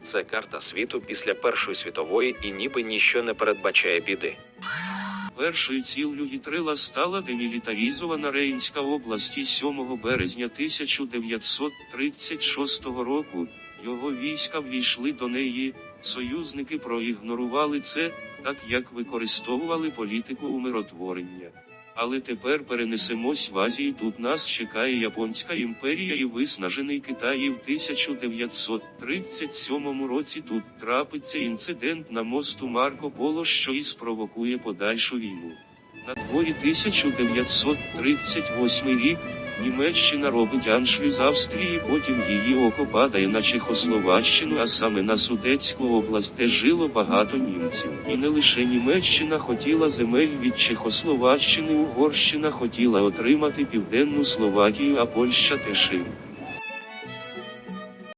Це карта світу після Першої світової і ніби ніщо не передбачає біди. Першою ціллю Гітрила стала демілітарізована Рейнська область і 7 березня 1936 року. Його війська ввійшли до неї, союзники проігнорували це, так як використовували політику умиротворення. Але тепер перенесемось в Азії. Тут нас чекає Японська імперія і виснажений Китай. І в 1937 році тут трапиться інцидент на мосту Марко Поло, що і спровокує подальшу війну. На дворі 1938 рік Німеччина робить аншлюз Австрії, потім її око падає на Чехословаччину, а саме на Судецьку область, де жило багато німців. І не лише Німеччина хотіла земель від Чехословаччини, Угорщина хотіла отримати південну Словакію, а Польща теж.